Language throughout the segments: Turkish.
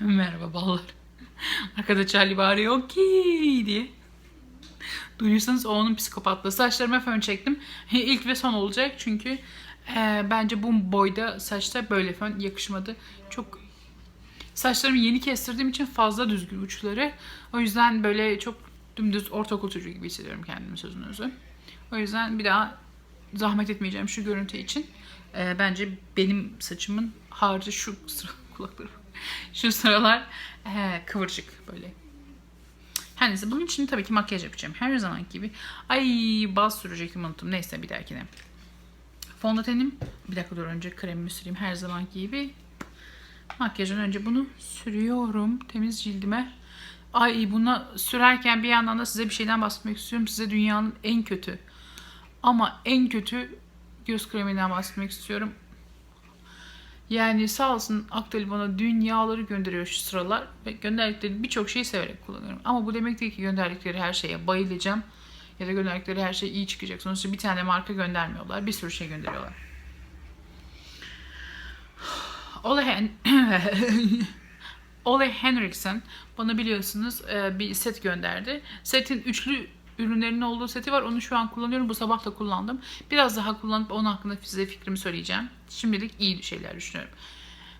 Merhaba ballar. Arkada Charlie bağırıyor okey diye. Duyuyorsanız o onun psikopatlığı. Saçlarıma fön çektim. İlk ve son olacak çünkü e, bence bu boyda saçta böyle fön yakışmadı. Çok saçlarımı yeni kestirdiğim için fazla düzgün uçları. O yüzden böyle çok dümdüz ortaokul çocuğu gibi hissediyorum kendimi sözün özü. O yüzden bir daha zahmet etmeyeceğim şu görüntü için. E, bence benim saçımın harcı şu sıra kulaklarım. Şu sıralar e, kıvırcık böyle. Her neyse bunun için tabii ki makyaj yapacağım. Her zaman gibi. Ay baz sürecektim unuttum. Neyse bir dahakine. Fondötenim. Bir dakika dur önce kremimi süreyim her zamanki gibi. Makyajdan önce bunu sürüyorum temiz cildime. Ay buna sürerken bir yandan da size bir şeyden bahsetmek istiyorum. Size dünyanın en kötü ama en kötü göz kreminden bahsetmek istiyorum. Yani sağ olsun Aktel bana dünyaları gönderiyor şu sıralar. Ve gönderdikleri birçok şeyi severek kullanıyorum. Ama bu demek değil ki gönderdikleri her şeye bayılacağım. Ya da gönderdikleri her şey iyi çıkacak. Sonuçta bir tane marka göndermiyorlar. Bir sürü şey gönderiyorlar. Ole, Hen Ole Henriksen bana biliyorsunuz e, bir set gönderdi. Setin üçlü ürünlerinin olduğu seti var. Onu şu an kullanıyorum. Bu sabah da kullandım. Biraz daha kullanıp onun hakkında size fikrimi söyleyeceğim. Şimdilik iyi şeyler düşünüyorum.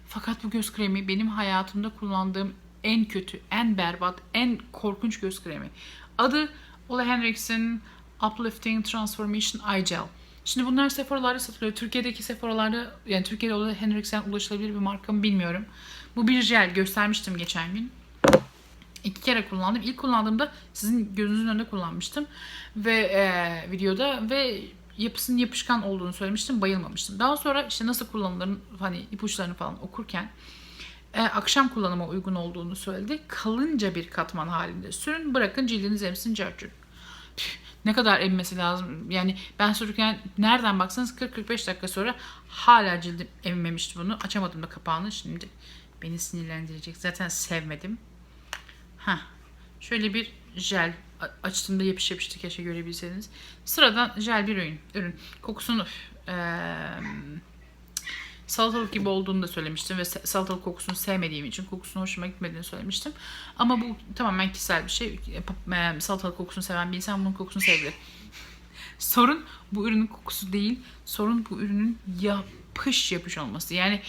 Fakat bu göz kremi benim hayatımda kullandığım en kötü, en berbat, en korkunç göz kremi. Adı Ole Henriksen Uplifting Transformation Eye Gel. Şimdi bunlar Sephora'larda satılıyor. Türkiye'deki Sephora'larda yani Türkiye'de Ole Henriksen ulaşılabilir bir marka mı bilmiyorum. Bu bir jel göstermiştim geçen gün. İki kere kullandım. İlk kullandığımda sizin gözünüzün önünde kullanmıştım ve e, videoda ve yapısının yapışkan olduğunu söylemiştim. Bayılmamıştım. Daha sonra işte nasıl kullanılır hani ipuçlarını falan okurken e, akşam kullanıma uygun olduğunu söyledi. Kalınca bir katman halinde sürün. Bırakın cildiniz emsin carcur. Ne kadar emmesi lazım. Yani ben sürürken nereden baksanız 40-45 dakika sonra hala cildim emmemişti bunu. Açamadım da kapağını. Şimdi beni sinirlendirecek. Zaten sevmedim. Ha, şöyle bir jel açtığımda yapış yapıştı keşke görebilseniz. Sıradan jel bir ürün. ürün. Kokusunu eee, salatalık gibi olduğunu da söylemiştim ve salatalık kokusunu sevmediğim için kokusunu hoşuma gitmediğini söylemiştim. Ama bu tamamen kişisel bir şey. E, e, Salatalık kokusunu seven bir insan bunun kokusunu sevebilir. Sorun bu ürünün kokusu değil. Sorun bu ürünün yapış yapış olması. Yani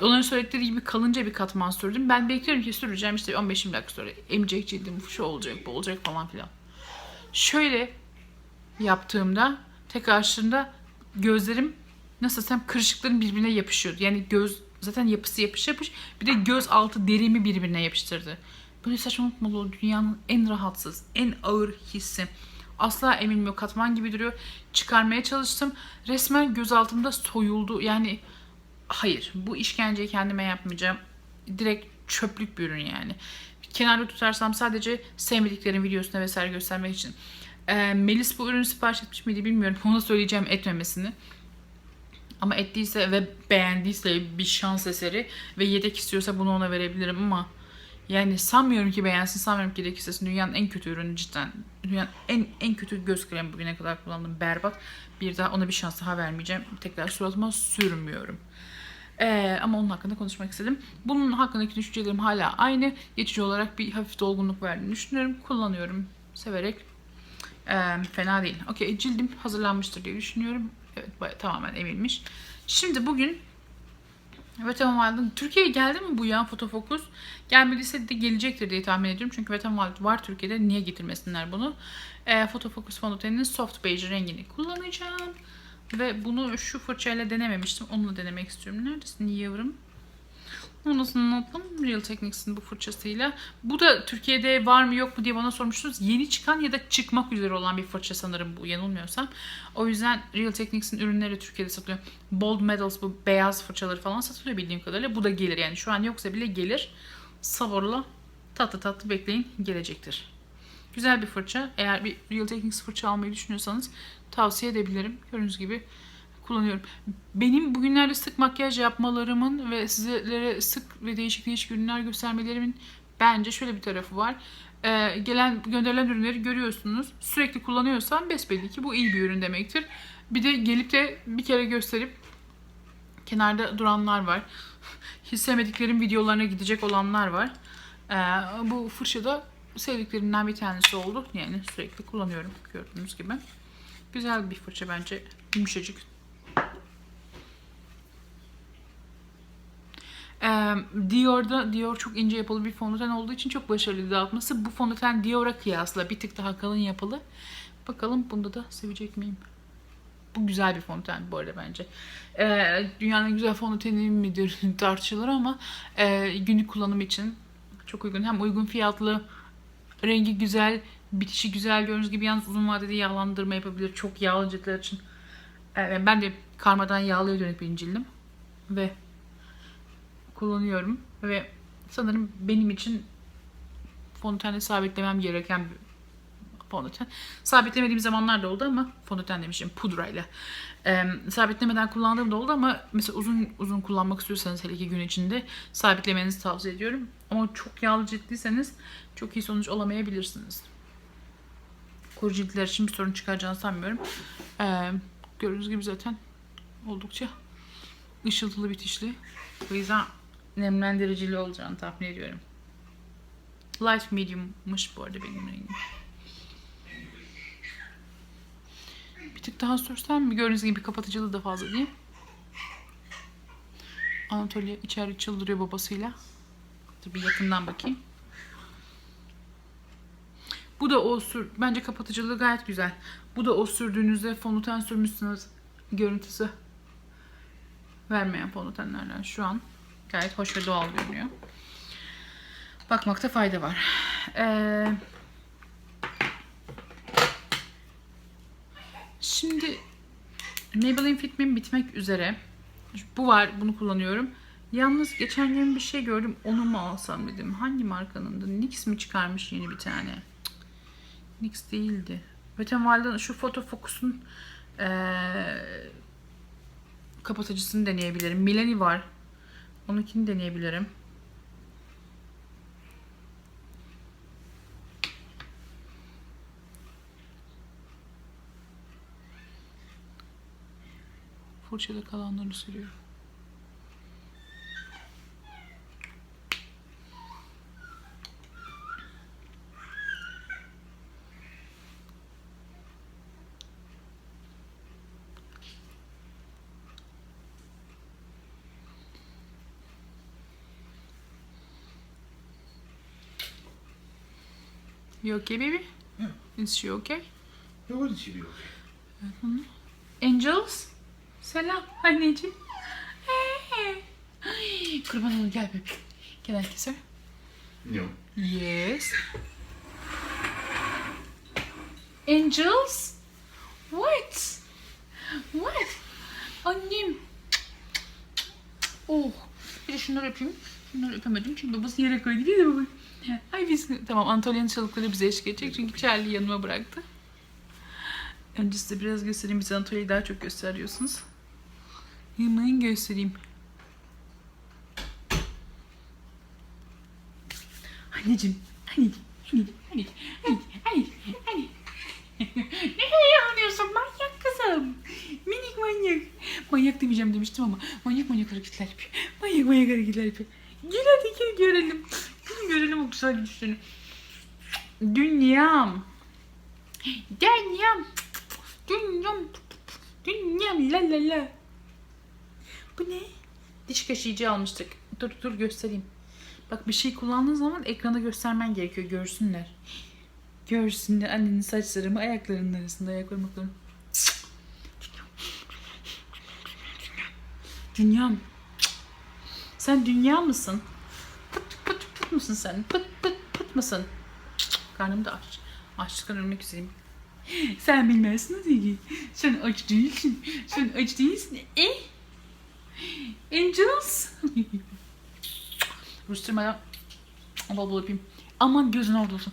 onların söyledikleri gibi kalınca bir katman sürdüm. Ben bekliyorum ki süreceğim işte 15-20 dakika sonra emecek cildim şu olacak bu olacak falan filan. Şöyle yaptığımda tek açtığımda gözlerim nasıl desem kırışıkların birbirine yapışıyordu. Yani göz zaten yapısı yapış yapış bir de göz altı derimi birbirine yapıştırdı. Böyle olur? Dünyanın en rahatsız, en ağır hissi. Asla emilmiyor. Katman gibi duruyor. Çıkarmaya çalıştım. Resmen göz altımda soyuldu. Yani hayır. Bu işkenceyi kendime yapmayacağım. Direkt çöplük bir ürün yani. Kenarda tutarsam sadece sevmediklerim videosuna vesaire göstermek için. Ee, Melis bu ürünü sipariş etmiş miydi bilmiyorum. Ona söyleyeceğim etmemesini. Ama ettiyse ve beğendiyse bir şans eseri ve yedek istiyorsa bunu ona verebilirim ama yani sanmıyorum ki beğensin, sanmıyorum ki yedek istesin. Dünyanın en kötü ürünü cidden. Dünyanın en en kötü göz kremi bugüne kadar kullandım. Berbat. Bir daha ona bir şans daha vermeyeceğim. Tekrar suratıma sürmüyorum. Ee, ama onun hakkında konuşmak istedim. Bunun hakkındaki düşüncelerim hala aynı. Geçici olarak bir hafif dolgunluk verdiğini düşünüyorum. Kullanıyorum. Severek. Ee, fena değil. Okey cildim hazırlanmıştır diye düşünüyorum. Evet tamamen emilmiş. Şimdi bugün Wet n Wild'ın Türkiye'ye geldi mi bu ya fotofokus? Gelmediyse de gelecektir diye tahmin ediyorum. Çünkü Wet n Wild var Türkiye'de. Niye getirmesinler bunu? E, fotofokus fondöteninin soft beige rengini kullanacağım. Ve bunu şu fırçayla denememiştim. Onunla denemek istiyorum. Neredesin yavrum? Ondan notlum Real Techniques'in bu fırçasıyla. Bu da Türkiye'de var mı yok mu diye bana sormuştunuz. Yeni çıkan ya da çıkmak üzere olan bir fırça sanırım bu yanılmıyorsam. O yüzden Real Techniques'in ürünleri Türkiye'de satılıyor. Bold Metals bu beyaz fırçaları falan satılıyor bildiğim kadarıyla. Bu da gelir yani şu an yoksa bile gelir. Sabırla tatlı tatlı bekleyin gelecektir. Güzel bir fırça. Eğer bir Real Techniques fırça almayı düşünüyorsanız tavsiye edebilirim. Gördüğünüz gibi kullanıyorum. Benim bugünlerde sık makyaj yapmalarımın ve sizlere sık ve değişik değişik ürünler göstermelerimin bence şöyle bir tarafı var. Ee, gelen gönderilen ürünleri görüyorsunuz. Sürekli kullanıyorsam besbelli ki bu iyi bir ürün demektir. Bir de gelip de bir kere gösterip kenarda duranlar var. Hiç sevmediklerim videolarına gidecek olanlar var. Ee, bu fırça da sevdiklerimden bir tanesi oldu. Yani sürekli kullanıyorum gördüğünüz gibi. Güzel bir fırça bence. Yumuşacık. Ee, Dior'da Dior çok ince yapılı bir fondöten olduğu için çok başarılı dağıtması. Bu fondöten Dior'a kıyasla bir tık daha kalın yapılı. Bakalım bunda da sevecek miyim? Bu güzel bir fondöten bu arada bence. Ee, dünyanın güzel fondöteni midir tartışılır ama e, günlük kullanım için çok uygun. Hem uygun fiyatlı, rengi güzel, bitişi güzel gördüğünüz gibi yalnız uzun vadede yağlandırma yapabilir. Çok yağlı ciltler için. Ee, ben de karmadan yağlıya dönük bir cildim. Ve kullanıyorum. Ve sanırım benim için fondötenle sabitlemem gereken bir fondöten. Sabitlemediğim zamanlar da oldu ama fondöten demişim pudrayla. Ee, sabitlemeden kullandığım da oldu ama mesela uzun uzun kullanmak istiyorsanız hele iki gün içinde sabitlemenizi tavsiye ediyorum. Ama çok yağlı ciltliyseniz çok iyi sonuç alamayabilirsiniz. Kuru ciltler için bir sorun çıkaracağını sanmıyorum. Ee, gördüğünüz gibi zaten oldukça ışıltılı bitişli. O yüzden nemlendiricili olacağını tahmin ediyorum. Light medium'muş bu arada benim rengim. Bir tık daha sürsem mi? Gördüğünüz gibi kapatıcılığı da fazla değil. Anatolia içeri çıldırıyor babasıyla. Bir yakından bakayım. Bu da o sür... Bence kapatıcılığı gayet güzel. Bu da o sürdüğünüzde fondöten sürmüşsünüz görüntüsü vermeyen fondötenlerden şu an gayet hoş ve doğal görünüyor. Bakmakta fayda var. Ee, şimdi Maybelline Fit Me bitmek üzere. Bu var, bunu kullanıyorum. Yalnız geçen gün bir şey gördüm, onu mu alsam dedim. Hangi markanın da? NYX mi çıkarmış yeni bir tane? Cık, NYX değildi. Wet n Wild'ın şu Photo Focus'un ee, kapatıcısını deneyebilirim. Milani var. Onunkini deneyebilirim. Fırçada kalanları sürüyorum. You okay baby? Yeah. Is she okay? Yeah, wouldn't she be okay? Angels. Selam anneciğim. Ay, Kurban olun gel bebeğim. Gel herkese. No. Yes. Angels? What? What? Annem. Oh. Bir de şunları öpeyim. Şunları öpemedim çünkü babası yere koydu. Bir de baba. Ay biz tamam Antalya'nın çalıkları bize eşlik edecek çünkü Charlie yanıma bıraktı. Önce size biraz göstereyim. Biz Antalya'yı daha çok gösteriyorsunuz. Hemen göstereyim. Anneciğim, anneciğim, anneciğim, anneciğim, anneciğim, anneciğim, ne yapıyorsun manyak kızım? Minik manyak. Manyak demeyeceğim demiştim ama manyak manyak hareketler yapıyor. Manyak manyak hareketler yapıyor. Gel hadi gel görelim. Görelim o güzel güçlerini. Dünyam. Dünyam. Dünyam. Dünyam la la la. Bu ne? Diş kaşıyıcı almıştık. Dur dur göstereyim. Bak bir şey kullandığın zaman ekrana göstermen gerekiyor. Görsünler. Görsünler annenin saçlarımı ayaklarının arasında ayak parmaklarım. Dünyam. Sen dünya mısın? Pıt mısın sen? Pıt pıt pıt mısın? Karnım da aç. Açlıktan ölmek üzereyim. Sen bilmezsin Zeki. Sen aç değilsin. Sen aç değilsin. E? Angels. Rüstürmeden bol bol öpeyim. Aman gözün orada olsun.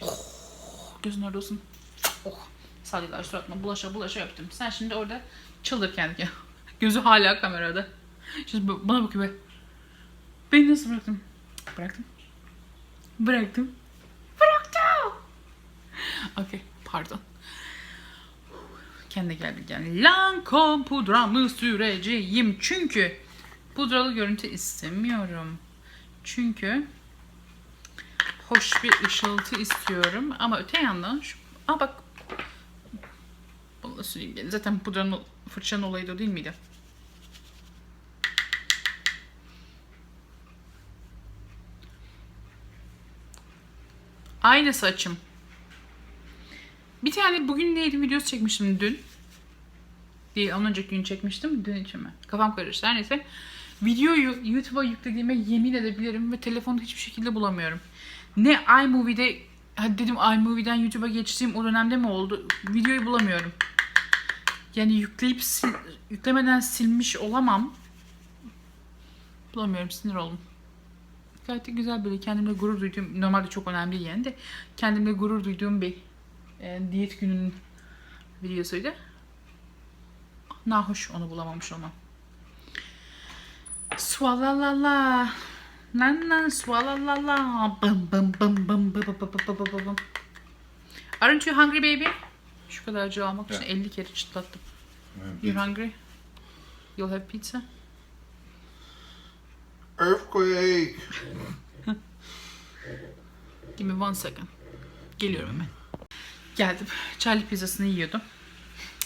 Oh, gözün orada olsun. Oh. Salyalar suratına bulaşa bulaşa öptüm. Sen şimdi orada çıldır kendi kendine. Gözü hala kamerada. Şimdi bana bakıyor be. Beni nasıl bıraktın? Bıraktım. Bıraktım. Bıraktım. Okey pardon. Kendine gel bir. Lancome pudramı süreceğim çünkü Pudralı görüntü istemiyorum. Çünkü hoş bir ışıltı istiyorum. Ama öte yandan şu... Aa bak. Bunu da süreyim. Zaten pudranın fırçanın olayı da değil miydi? Aynı saçım. Bir tane bugün neydi videosu çekmiştim dün. Değil ondan önceki gün çekmiştim. Dün için mi? Kafam karıştı. Her neyse. Videoyu YouTube'a yüklediğime yemin edebilirim ve telefonu hiçbir şekilde bulamıyorum. Ne iMovie'de hadi dedim iMovie'den YouTube'a geçtiğim o dönemde mi oldu? Videoyu bulamıyorum. Yani yükleyip sil- yüklemeden silmiş olamam. Bulamıyorum sinir oldum. Gayet de güzel böyle kendimle gurur duyduğum, normalde çok önemli yani de kendimle gurur duyduğum bir e, diyet gününün videosuydu. Nahoş onu bulamamış olmam. Swalalala. Lan lan swalalala. Bım bım bım bım bım bım bım bım bım bım. Aren't you hungry baby? Şu kadarcık almak için Yeah. 50 kere çıtlattım. Uh, You hungry? You'll have pizza? Earthquake. Give me one second. Geliyorum hemen. Geldim. Charlie pizzasını yiyordum.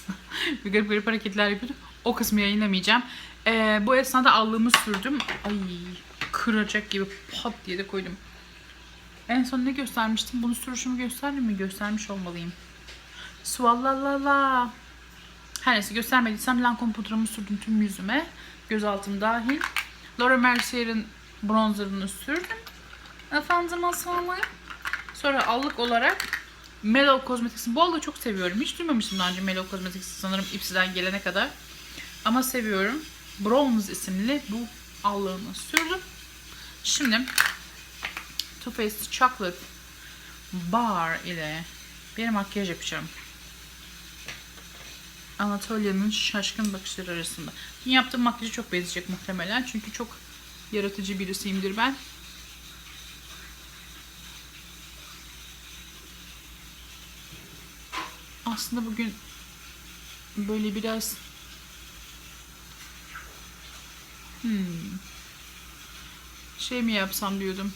bir garip garip hareketler yapıyordum. O kısmı yayınlamayacağım. Ee, bu esnada allığımı sürdüm. Ay kıracak gibi pat diye de koydum. En son ne göstermiştim? Bunu sürüşümü gösterdim mi? Göstermiş olmalıyım. Suallalala. Her neyse göstermediysem Lancome pudramı sürdüm tüm yüzüme. Göz altım dahil. Laura Mercier'in bronzerını sürdüm. Efendim aslanlar. Sonra allık olarak Mellow Cosmetics'in bu allığı çok seviyorum. Hiç duymamıştım daha önce Mellow Cosmetics'i sanırım Ipsy'den gelene kadar. Ama seviyorum. Bronze isimli bu allığını sürdüm. Şimdi Too Faced Chocolate Bar ile bir makyaj yapacağım. Anatolia'nın şaşkın bakışları arasında. Dün yaptığım makyajı çok benzeyecek muhtemelen. Çünkü çok yaratıcı birisiyimdir ben. Aslında bugün böyle biraz hmm, şey mi yapsam diyordum.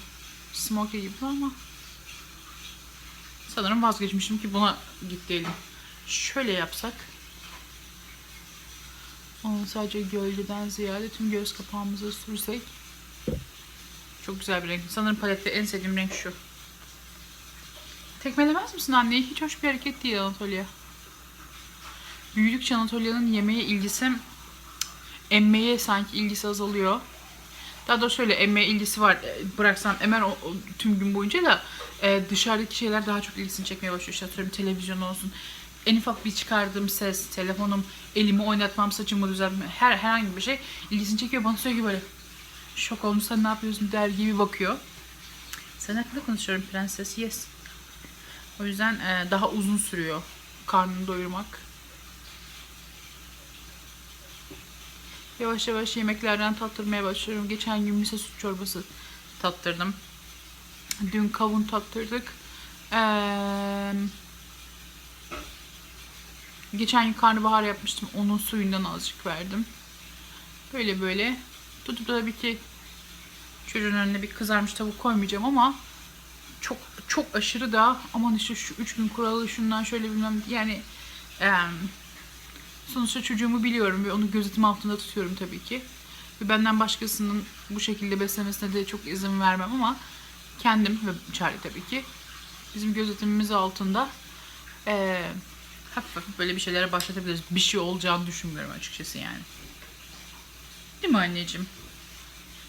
Smoky gibi ama sanırım vazgeçmişim ki buna gittiğim. Şöyle yapsak. Onu sadece gölgeden ziyade tüm göz kapağımıza sürsek. Çok güzel bir renk. Sanırım palette en sevdiğim renk şu. Tekmelemez misin anneyi? Hiç hoş bir hareket değil Anatolia. Büyüdükçe Anatolia'nın yemeğe ilgisi emmeye sanki ilgisi azalıyor. Daha doğrusu şöyle emmeye ilgisi var. E, Bıraksam emer o, o tüm gün boyunca da e, dışarıdaki şeyler daha çok ilgisini çekmeye başlıyor. İşte atıyorum televizyon olsun. En ufak bir çıkardığım ses, telefonum, elimi oynatmam, saçımı düzeltmem, her herhangi bir şey ilgisini çekiyor. Bana sürekli böyle şok olmuş sen ne yapıyorsun der gibi bakıyor. Sen hakkında konuşuyorum prenses. Yes. O yüzden e, daha uzun sürüyor karnını doyurmak. Yavaş yavaş yemeklerden tattırmaya başlıyorum. Geçen gün mise süt çorbası tattırdım. Dün kavun tattırdık. Ee, geçen gün karnabahar yapmıştım. Onun suyundan azıcık verdim. Böyle böyle. Tutup da tabii ki çocuğun önüne bir kızarmış tavuk koymayacağım ama çok çok aşırı da aman işte şu üç gün kuralı şundan şöyle bilmem yani em, sonuçta çocuğumu biliyorum ve onu gözetim altında tutuyorum tabii ki. Ve benden başkasının bu şekilde beslemesine de çok izin vermem ama kendim ve Charlie tabii ki bizim gözetimimiz altında eee hafif böyle bir şeylere başlatabiliriz. Bir şey olacağını düşünmüyorum açıkçası yani. Değil mi anneciğim?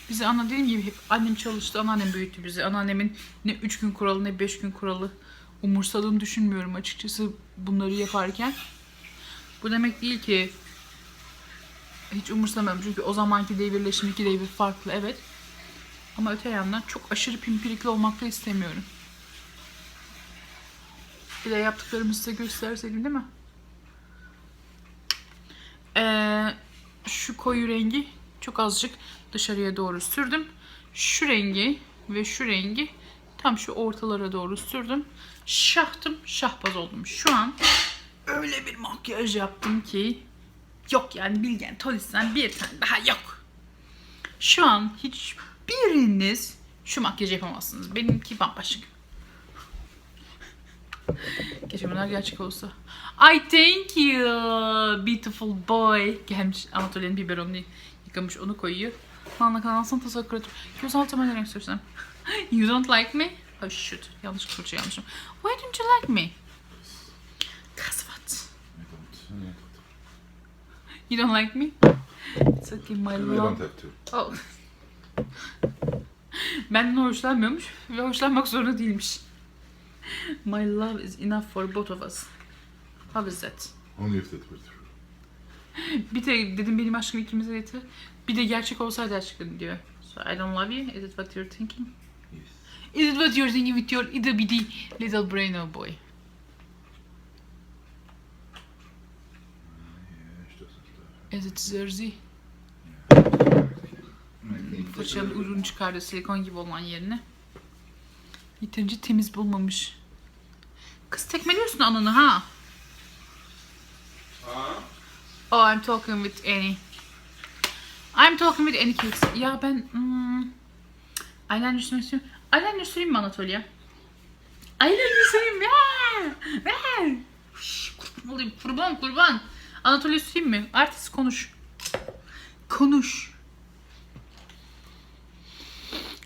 Bizi ana dediğim gibi hep annem çalıştı, anneannem büyüttü bizi. Anneannemin ne 3 gün kuralı ne 5 gün kuralı umursadığını düşünmüyorum açıkçası bunları yaparken. Bu demek değil ki hiç umursamıyorum çünkü o zamanki devirle şimdiki devir farklı evet. Ama öte yandan çok aşırı pimpirikli olmak da istemiyorum. Bir de yaptıklarımı size gösterseydim değil mi? Ee, şu koyu rengi çok azıcık dışarıya doğru sürdüm. Şu rengi ve şu rengi tam şu ortalara doğru sürdüm. Şahtım, şahbaz oldum. Şu an öyle bir makyaj yaptım ki yok yani Bilgen Tolis'ten bir tane daha yok. Şu an hiçbiriniz şu makyajı yapamazsınız. Benimki bambaşka. Keşke bunlar gerçek olsa. I thank you beautiful boy. Gelmiş Anatolia'nın biberonunu yıkamış onu koyuyor. Bana kanalsın teşekkür ederim. Göz altıma renk sürsem? You don't like me? Oh shoot. Yanlış fırça yanlışım. Why don't you like me? Cause what? You don't like me? It's okay my I love. don't have to. Oh. Benden hoşlanmıyormuş ve hoşlanmak zorunda değilmiş. My love is enough for both of us. How is that? Only if that were true. Bir de dedim benim aşkım ikimize yeter. Bir de gerçek olsaydı aşkım diyor. So I don't love you. Is it what you're thinking? Yes. Is it what you're thinking with your itty bitty little brain oh boy? Stuff. Is it Zerzy? I think Fırçanın ürünü çıkardı silikon gibi olan yerine. Yeterince temiz bulmamış. Kız tekmeliyorsun ananı ha. Oh I'm talking with Annie. I'm talking with Annie kids. Ya ben hmm, eyeliner sürmek istiyorum. Eyeliner süreyim mi Anatolia? Eyeliner süreyim ver. Ver. Kurban olayım kurban kurban. Anatolia süreyim mi? Artist konuş. Konuş.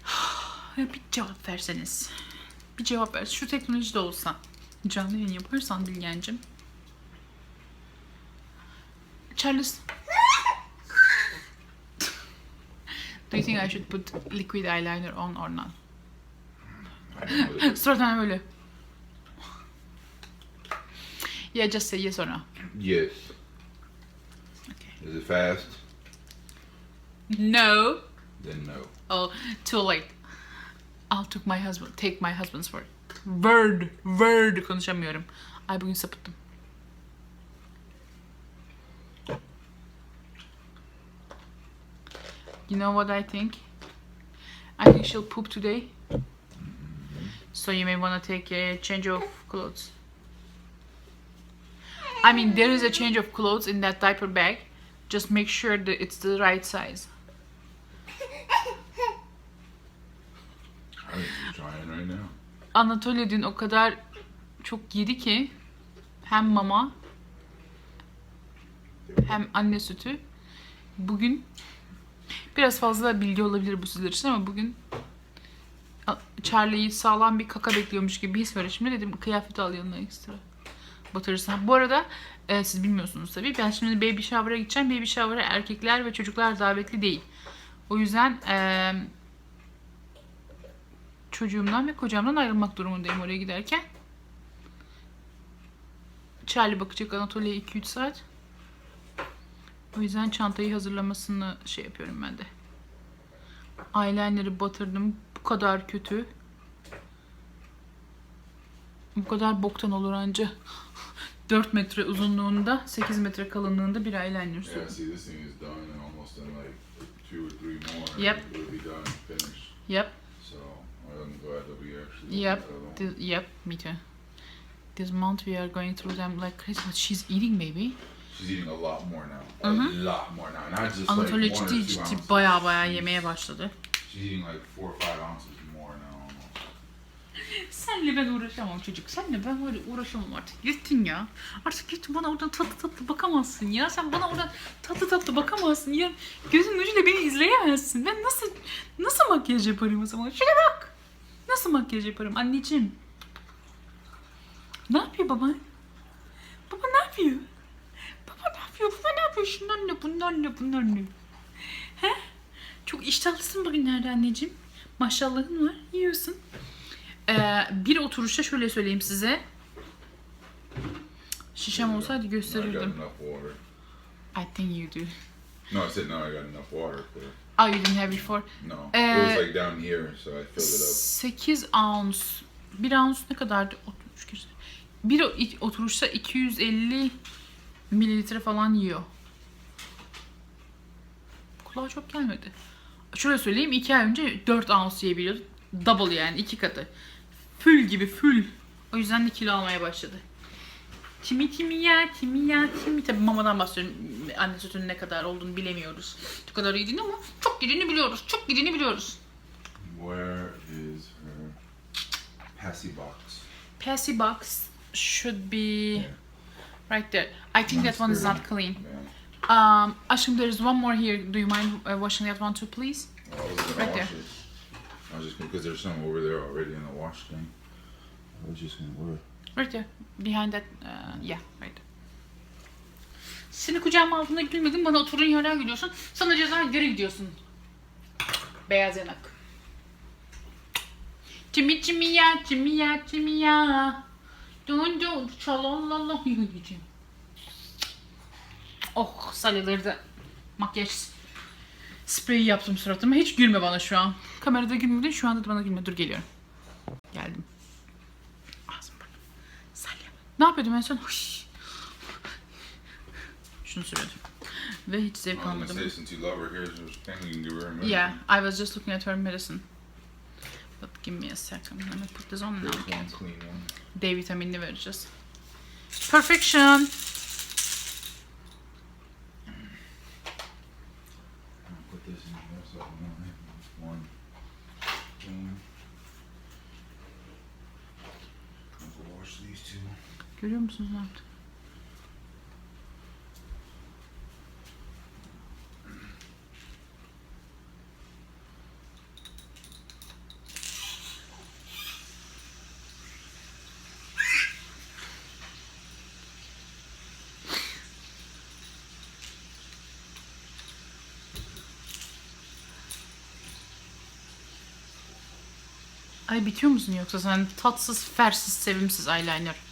Ya bir cevap verseniz. Bir cevap ver. Şu teknolojide olsa. Canlı yayın yaparsan Bilgencim. Charles. Do you think I should put liquid eyeliner on or not? Suratına böyle. Yeah, just say yes or no. yes. Okay. Is it fast? No. Then no. Oh, too late. I'll took my husband, take my husband's word. Word, word konuşamıyorum. Ay bugün sapıttım. You know what I think? I think she'll poop today. So you may want to take a change of clothes. I mean, there is a change of clothes in that diaper bag. Just make sure that it's the right size. Anatolia dün o kadar çok yedi ki hem mama hem anne sütü. Bugün biraz fazla bilgi olabilir bu sizler için ama bugün Charlie'yi sağlam bir kaka bekliyormuş gibi his var. Şimdi dedim kıyafet al yanına ekstra. Batırırsın. Bu arada e, siz bilmiyorsunuz tabii. Ben şimdi baby shower'a gideceğim. Baby shower'a erkekler ve çocuklar davetli değil. O yüzden e, çocuğumdan ve kocamdan ayrılmak durumundayım oraya giderken. Charlie bakacak Anatolia'ya 2-3 saat. O yüzden çantayı hazırlamasını şey yapıyorum ben de. Eyeliner'ı batırdım. Bu kadar kötü. Bu kadar boktan olur anca. 4 metre uzunluğunda, 8 metre kalınlığında bir eyeliner sürdüm. Yep. Yep, I'm glad that we actually. yep, this, yep, me too. This month we are going through them like crazy. But she's eating baby. She's eating a lot more now. A Mhm. lot more now. Not just like Anatolia one or ciddi two ciddi ounces. baya baya yemeye başladı. She's eating like four or five ounces more now almost. Senle ben uğraşamam çocuk. Senle ben böyle uğraşamam artık. Gittin ya. Artık git bana oradan tatlı tatlı bakamazsın ya. Sen bana oradan tatlı tatlı bakamazsın ya. Gözün ucuyla beni izleyemezsin. Ben nasıl nasıl makyaj yaparım o zaman? Şuna bak. Nasıl makyaj yaparım anneciğim? Ne yapıyor baba? Baba ne yapıyor? Baba ne yapıyor? Baba ne yapıyor? Şunlar ne? Bunlar ne? Bunlar ne? He? Çok iştahlısın bugünlerde anneciğim. Maşallahın var. Yiyorsun. Ee, bir oturuşta şöyle söyleyeyim size. Şişem olsaydı gösterirdim. I think you do. No, I said no. I got enough water for. Oh, you didn't have before. No, Uh, it was like down here, so I filled it up. 8 ounce. 1 ounce ne kadardı? 33 kere. Bir oturuşta 250 mililitre falan yiyor. Kulağa çok gelmedi. Şöyle söyleyeyim 2 ay önce 4 ounce yiyebiliyordu. Double yani iki katı. Fül gibi fül. O yüzden de kilo almaya başladı. Timi timi ya, timi ya, timi. Tabii mamadan bahsediyorum. Anne sütünün ne kadar olduğunu bilemiyoruz. Ne kadar yediğini ama çok yediğini biliyoruz. Çok yediğini biliyoruz. Where is her passy box? Passy box should be right there. I think that one is not clean. Yeah. Um, aşkım there is one more here. Do you mind uh, washing that one too please? Gonna Right there. I was just because there's some over there already in the wash thing. I was just gonna wear. Right there. Behind that. Uh, yeah, right. Seni kucağıma altında gülmedim. Bana oturduğun yerden gülüyorsun. Sana ceza geri gidiyorsun. Beyaz yanak. Çimi çimi ya, çimi ya, çimi ya. Dön dön, çalalala. Oh, salyaları makyaj spreyi yaptım suratıma. Hiç gülme bana şu an. Kamerada gülmedin, şu anda da bana gülme. Dur geliyorum. Ne yapıyordum en son? Hış. Şunu sürüyordum. Ve hiç zevk gonna almadım. say since you love her hair, there's thing you can give her. a minute. Yeah, I was just looking at her medicine. But give me a second. Let me put this on now. D vitaminini vereceğiz. Perfection. I'll put this in here so I know one. Boom. I'll go wash these two. Görüyor musunuz yaptı? Ay bitiyor musun yoksa sen tatsız, fersiz, sevimsiz eyeliner?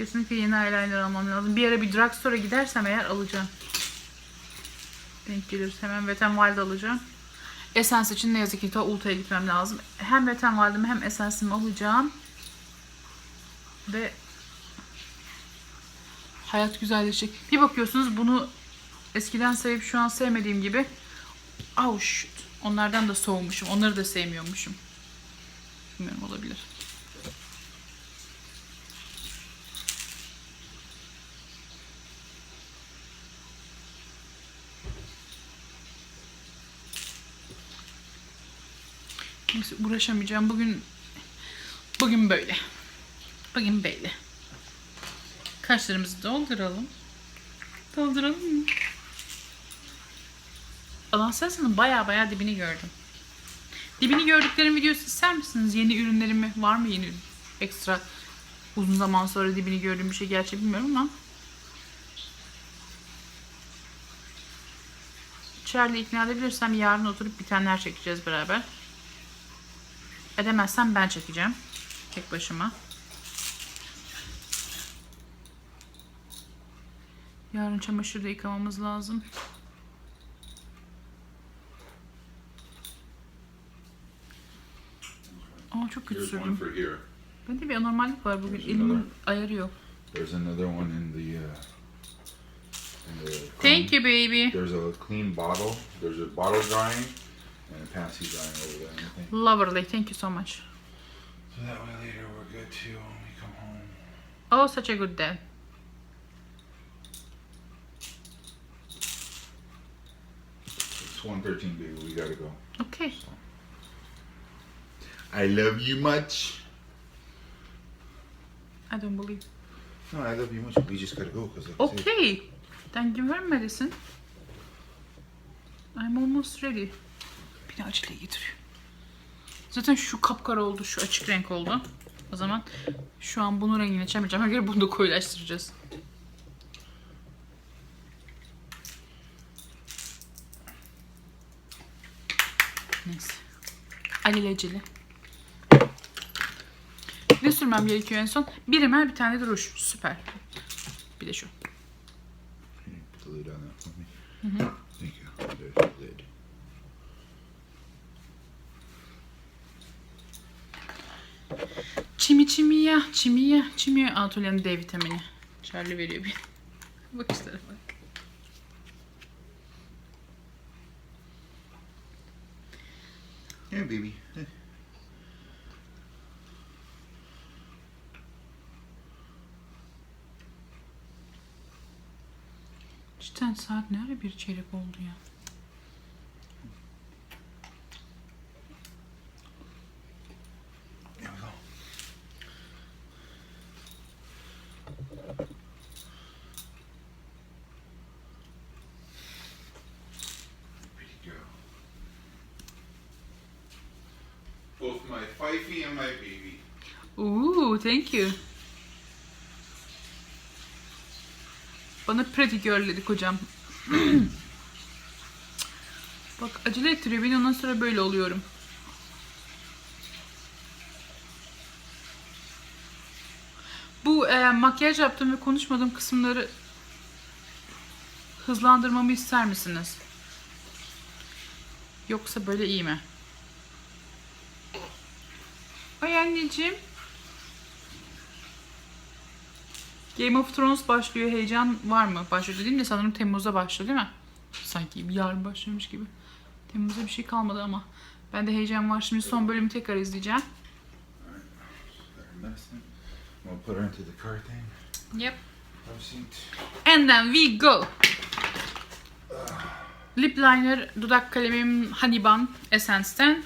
Kesinlikle yeni eyeliner almam lazım. Bir ara bir drugstore'a gidersem eğer alacağım. Denk gelirse hemen Wet Wild alacağım. Essence için ne yazık ki ta Ulta'ya gitmem lazım. Hem Wet Wild'ımı hem Essence'ımı alacağım. Ve hayat güzelleşecek. Bir bakıyorsunuz bunu eskiden sevip şu an sevmediğim gibi shit. Onlardan da soğumuşum. Onları da sevmiyormuşum. Bilmiyorum olabilir. Neyse uğraşamayacağım. Bugün bugün böyle. Bugün böyle. Kaşlarımızı dolduralım. Dolduralım mı? Alan Sensa'nın baya baya dibini gördüm. Dibini gördüklerim videosu ister misiniz? Yeni ürünlerimi var mı yeni ürün? Ekstra uzun zaman sonra dibini gördüğüm bir şey gerçi bilmiyorum ama. Charlie ikna edebilirsem yarın oturup bitenler çekeceğiz beraber. Edemezsem ben çekeceğim. Tek başıma. Yarın çamaşır da yıkamamız lazım. Aa çok kötü sürdüm. Bende bir anormallik var bugün. Elimin ayarı yok. There's another one in the. Uh, in the Thank you baby. There's a clean bottle. There's a bottle drying and a passy drying over there. I think. Lovely. Thank you so much. So that way later we're good too when we come home. Oh such a good day. It's 113, baby. We gotta go. Okay. I love you much. I don't believe. No, I love you much. We just gotta go because like I said, Okay. Then give her medicine. I'm almost ready. Beni acele getiriyor. Zaten şu kapkara oldu, şu açık renk oldu. O zaman şu an bunun rengini içemeyeceğim. Her bunu da koyulaştıracağız. Neyse. Alelacele. Ne sürmem gerekiyor en son? Bir rimel bir tane de ruj. Süper. Bir de şu. Çimiye, çimiye Antolya'nın D vitamini. Charlie veriyor bir. Bakışlara bak. Yeah baby. Heh. Cidden saat ne ara bir çeyrek oldu ya. Both my fifey and my baby. Ooh, thank you. Bana pretty girl dedik hocam. Bak acele ettiriyor beni ondan sonra böyle oluyorum. Makyaj yaptığım ve konuşmadığım kısımları hızlandırmamı ister misiniz? Yoksa böyle iyi mi? Ay anneciğim. Game of Thrones başlıyor. Heyecan var mı? Başlıyor dediğim de sanırım Temmuz'da başlıyor değil mi? Sanki yarın başlamış gibi. Temmuz'da bir şey kalmadı ama. Ben de heyecan var. Şimdi son bölümü tekrar izleyeceğim. Got her. I'm gonna put her into the car thing. Yep. Have seat. And then we go. Lip liner, dudak kalemim Honey Bun Essence'ten.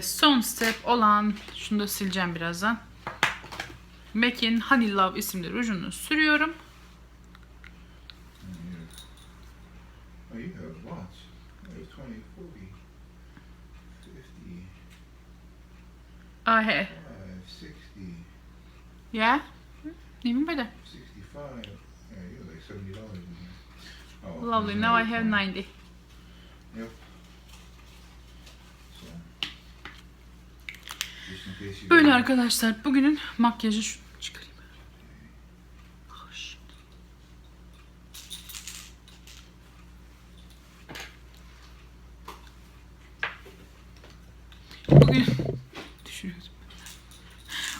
Son step olan, şunu da sileceğim birazdan. MAC'in Honey Love isimli rujunu sürüyorum. You- Oh, you have lots. You have 20, 40, 50, Ah, hey. 5, 60, Yeah? Even better. 65. Yeah, like $70 in here. Oh, Lovely. Now I have 20. 90. Yep. So, just in case you Böyle arkadaşlar bugünün makyajı şu çıkarayım. Bugün düşürüyordum.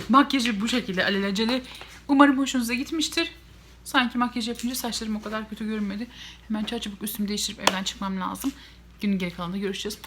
Makyajı bu şekilde alelacele. Umarım hoşunuza gitmiştir. Sanki makyaj yapınca saçlarım o kadar kötü görünmedi. Hemen çabuk üstümü değiştirip evden çıkmam lazım. Günün geri kalanında görüşeceğiz.